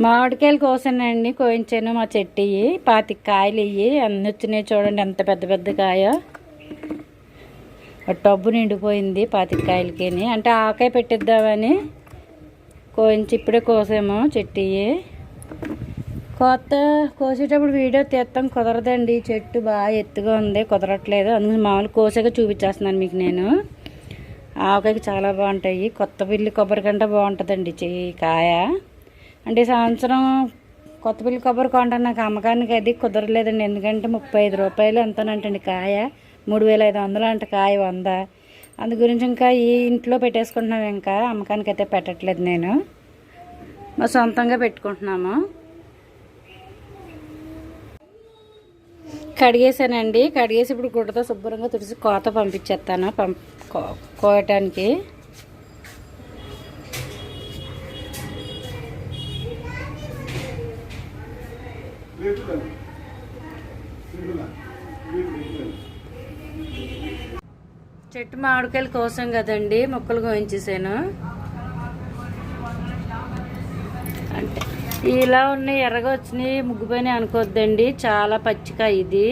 మామిడికాయలు కోసానండి కోయించాను మా చెట్టు. ఇవి పాతిక కాయలు ఇవి అన్ని వచ్చినాయి చూడండి ఎంత పెద్ద పెద్ద కాయ. టబ్బు నిండిపోయింది పాతిక కాయలకి అంటే ఆకాయ పెట్టిద్దామని కోయించి ఇప్పుడే కోసాము చెట్టు. ఇవి కొత్త కోసేటప్పుడు వీడియో తీస్తాం కుదరదండి. చెట్టు బాగా ఎత్తుగా ఉంది కుదరట్లేదు. అందుకని మామూలు కోసాక చూపించేస్తున్నాను మీకు నేను. ఆవకాయకి చాలా బాగుంటాయి. కొత్త పిల్లి కొబ్బరి కంటే బాగుంటుందండి చె- కాయ. అంటే సంవత్సరం కొత్త పిల్లి కొబ్బరి కొండ నాకు అమ్మకానికి అది కుదరలేదండి. ఎందుకంటే ముప్పై ఐదు రూపాయలు ఎంతనంటండి కాయ. మూడు వేల ఐదు వందలు అంట కాయ వంద. అందు గురించి ఇంకా ఈ ఇంట్లో పెట్టేసుకుంటున్నాం ఇంకా. అమ్మకానికి అయితే పెట్టట్లేదు నేను. మా సొంతంగా పెట్టుకుంటున్నాము. కడిగేసానండి. కడిగేసి ఇప్పుడు గుడ్డతో శుభ్రంగా తుడిసి కోత పంపించేస్తాను. పంప్ కో- కోయటానికి. చెట్టు మామిడికాయలు కోసం కదండి మొక్కలు గోయించేసాను అంటే ఇలా ఉన్నాయి ఎర్రగా వచ్చినాయి ముగ్గుపోయినాయి అనుకోవద్దండి చాలా పచ్చికాయ ఇది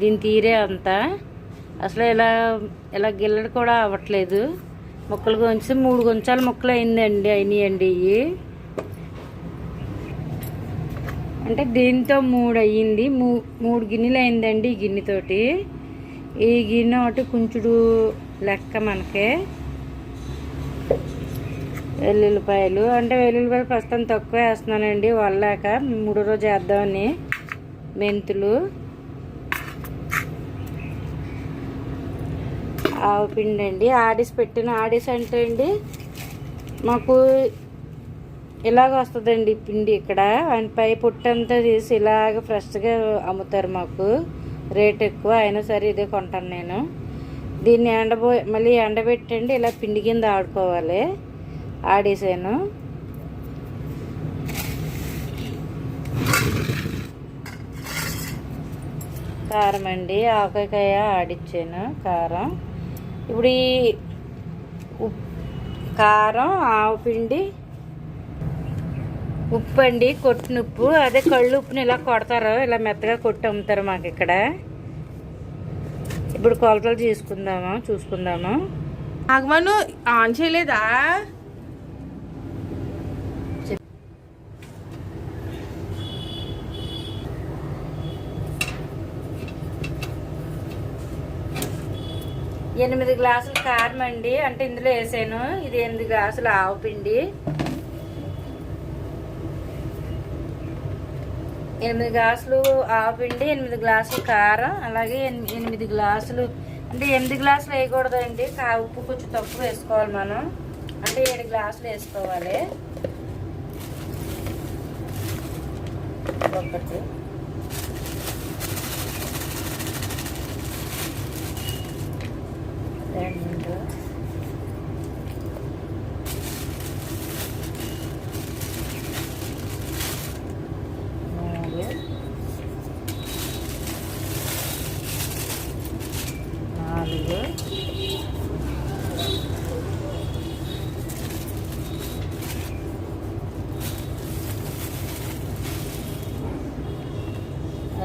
దీని తీరే అంతా. అసలు ఇలా ఇలా గిల్లడు కూడా అవ్వట్లేదు. మొక్కలు గుంచి మూడు గుంచాల మొక్కలు అయిందండి అయినాయండి ఇవి అంటే దీంతో మూడు అయ్యింది. మూ మూడు గిన్నెలు అయిందండి ఈ గిన్నెతోటి. ఈ గిన్నె ఒకటి కుంచుడు లెక్క మనకే. వెల్లుల్లిపాయలు. అంటే వెల్లుల్లిపాయలు ప్రస్తుతం తక్కువ వేస్తున్నానండి వల్లాక మూడో రోజు వేద్దామని. మెంతులు. ఆవు పిండి అండి ఆడిస్ పెట్టిన ఆడిస్ అంటే అండి మాకు ఇలాగ వస్తుందండి పిండి ఇక్కడ. ఆయన పై పుట్టంతా తీసి ఇలాగ ఫ్రెష్గా అమ్ముతారు మాకు. రేట్ ఎక్కువ అయినా సరే ఇదే కొంటాను నేను. దీన్ని ఎండబో మళ్ళీ ఎండబెట్టండి ఇలా పిండి కింద ఆడుకోవాలి. ఆడేసాను. కారం అండి ఆకాయ ఆడిచ్చాను కారం. ఇప్పుడు ఈ ఉప్ కారం ఆవు పిండి ఉప్పు అండి కొట్టిన ఉప్పు. అదే కళ్ళు ఉప్పుని ఇలా కొడతారు ఇలా మెత్తగా కొట్టి అమ్ముతారు మాకు ఇక్కడ. ఇప్పుడు కొలతలు తీసుకుందాము చూసుకుందాము? ఆగమను ఆన్ చేయలేదా? ఎనిమిది గ్లాసులు కారం అండి. అంటే ఇందులో వేసాను. ఇది ఎనిమిది గ్లాసులు ఆవు పిండి. ఎనిమిది గ్లాసులు ఆపిండి ఎనిమిది గ్లాసులు కారం అలాగే ఎనిమిది గ్లాసులు అంటే ఎనిమిది గ్లాసులు వేయకూడదండి. కా ఉప్పు కొంచెం తక్కువ వేసుకోవాలి మనం. అంటే ఏడు గ్లాసులు వేసుకోవాలి. ఒకటి రెండు మూడు నాలుగు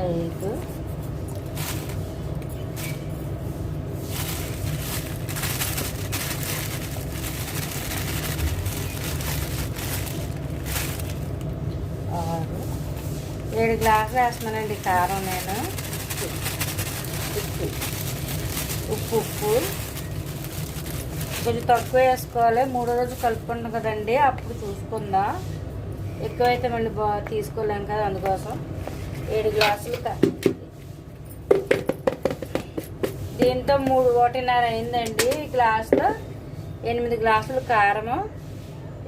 ఐదు ఆరు ఏడు గ్లాసులు వేస్తున్నానండి కారం నేను. ఉప్పు. ఉప్పు ఉప్పు. కొంచెం తక్కువ వేసుకోవాలి. మూడో రోజు కలుపుకుంటాం కదండి. అప్పుడు చూసుకుందాం. ఎక్కువైతే మళ్ళీ బా తీసుకోలేం కదా అందుకోసం. ఏడు గ్లాసులు క- దీంతో మూడు ఒకటిన్నర అయిందండి గ్లాసులో. ఎనిమిది గ్లాసులు కారము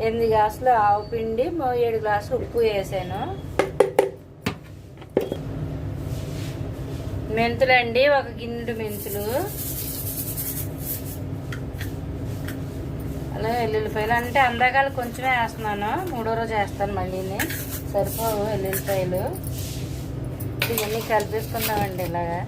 ఎనిమిది గ్లాసులు ఆవు పిండి ఏడు గ్లాసులు ఉప్పు వేసాను. మెంతులు అండి ఒక గిన్నెడు మెంతులు. అలా వెల్లుల్లిపాయలు. అంటే అందాకాలు కొంచెమే వేస్తున్నాను. మూడో రోజు వేస్తాను మళ్ళీ సరిపోవు వెల్లుల్లిపాయలు. ఇవన్నీ కలిపేసుకుందామండి ఇలాగా.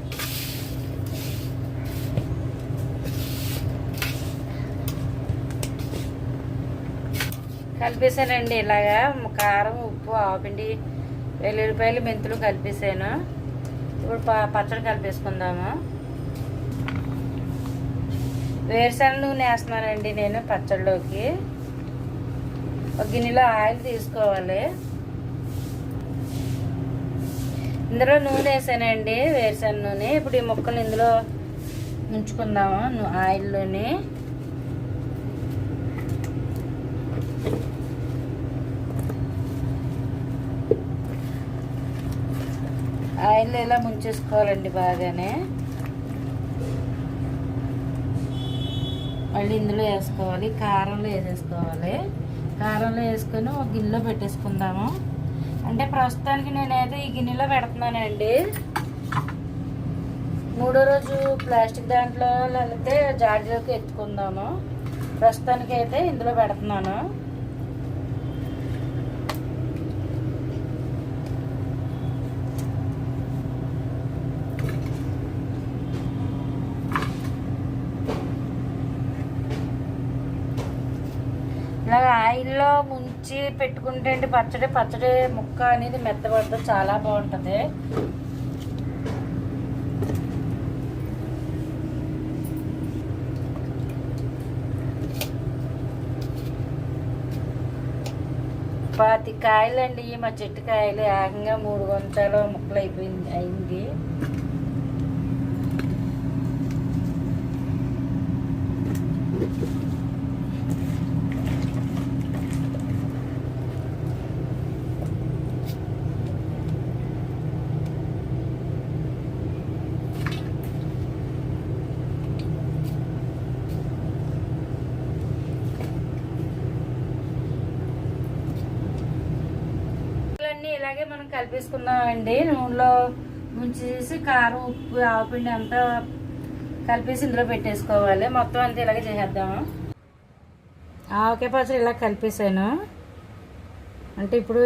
కలిపేసానండి ఇలాగా. కారం ఉప్పు ఆపిండి వెల్లుల్లిపాయలు మెంతులు కలిపేసాను. ఇప్పుడు ప- పచ్చడి కలిపేసుకుందాము. వేరుశనగ నూనె వేస్తున్నానండి నేను పచ్చడిలోకి. ఒక గిన్నెలో ఆయిల్ తీసుకోవాలి. ఇందులో నూనె వేసానండి వేరుశనగ నూనె. ఇప్పుడు ఈ ముక్కలు ఇందులో ఉంచుకుందాము ఆయిల్లోని. ఆయిల్ ఇలా ముంచేసుకోవాలండి బాగానే? మళ్ళీ ఇందులో వేసుకోవాలి కారంలో వేసేసుకోవాలి. కారంలో వేసుకొని ఒక గిన్నెలో పెట్టేసుకుందాము. అంటే ప్రస్తుతానికి నేనైతే ఈ గిన్నెలో పెడుతున్నానండి. మూడో రోజు ప్లాస్టిక్ దాంట్లో లేకపోతే జాడీలోకి ఎత్తుకుందాము. ప్రస్తుతానికి అయితే ఇందులో పెడుతున్నాను ఇలాగ ఆయిల్లో ముంచి పెట్టుకుంటే అండి పచ్చడి పచ్చడి ముక్క అనేది మెత్తబడదు. చాలా బాగుంటుంది. పాతి కాయలండి. మా చెట్టు కాయలు ఏకంగా మూడు గుంటలు ముక్కలు అయిపోయింది అయింది. అన్నీ ఇలాగే మనం కలిపేసుకుందామండి. నూనెలో ముంచేసి కారం ఉప్పు ఆవపిండి అంతా కలిపేసి ఇందులో పెట్టేసుకోవాలి. మొత్తం అంతా ఇలాగే చేసేద్దాము ఆవకాయ పచ్చడి ఇలా కలిపేసాను. అంటే ఇప్పుడు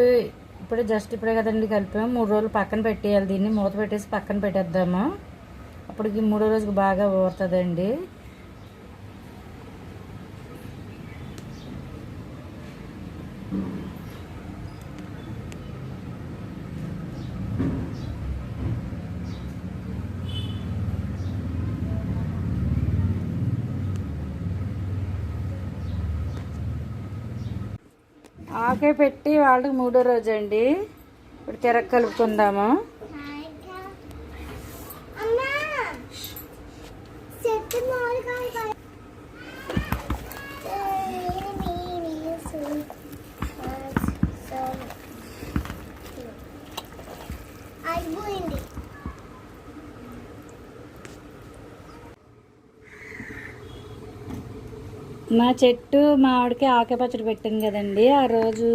ఇప్పుడు జస్ట్ ఇప్పుడే కదండి కలిపాము మూడు రోజులు పక్కన పెట్టేయాలి దీన్ని. మూత పెట్టేసి పక్కన పెట్టేద్దాము. అప్పటికి మూడో రోజుకి బాగా ఊరుతుందండి. ఆకే పెట్టి వాళ్ళకి మూడో రోజు అండి ఇప్పుడు తిరగ కలుపుకుందాము. మా చెట్టు మా ఆవిడకి ఆకే పచ్చడి పెట్టాను కదండి. ఆ రోజు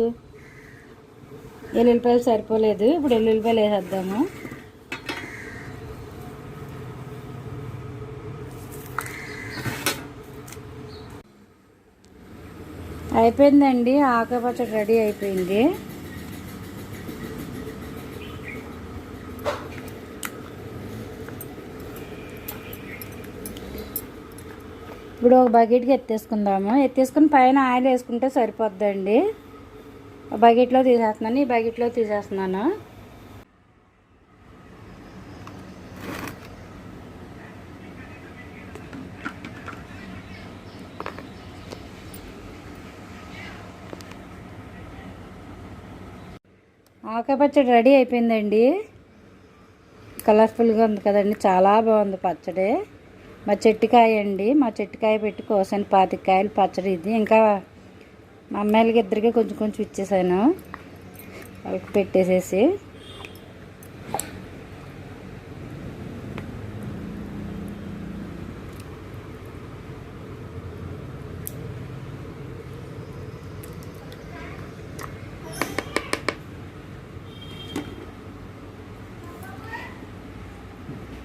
ఎల్లుల్లిపాయలు సరిపోలేదు. ఇప్పుడు ఎల్లుల్లిపాయలు వేసేద్దాము. అయిపోయిందండి. ఆకే పచ్చడి రెడీ అయిపోయింది. ఇప్పుడు ఒక బకెట్కి ఎత్తేసుకుందాము. ఎత్తేసుకుని పైన ఆయిల్ వేసుకుంటే సరిపోద్దండి. బకెట్లో తీసేస్తున్నాను. ఈ బకెట్లో తీసేస్తున్నాను. ఆకాయ పచ్చడి రెడీ అయిపోయిందండి. కలర్ఫుల్గా ఉంది కదండి. చాలా బాగుంది పచ్చడి. మా చెట్టుకాయ అండి మా చెట్టుకాయ పెట్టి కోసాను పాతికాయలు పచ్చడి ఇది. ఇంకా మా అమ్మాయిలకి ఇద్దరికి కొంచెం కొంచెం ఇచ్చేసాను. వాళ్ళకి పెట్టేసేసి.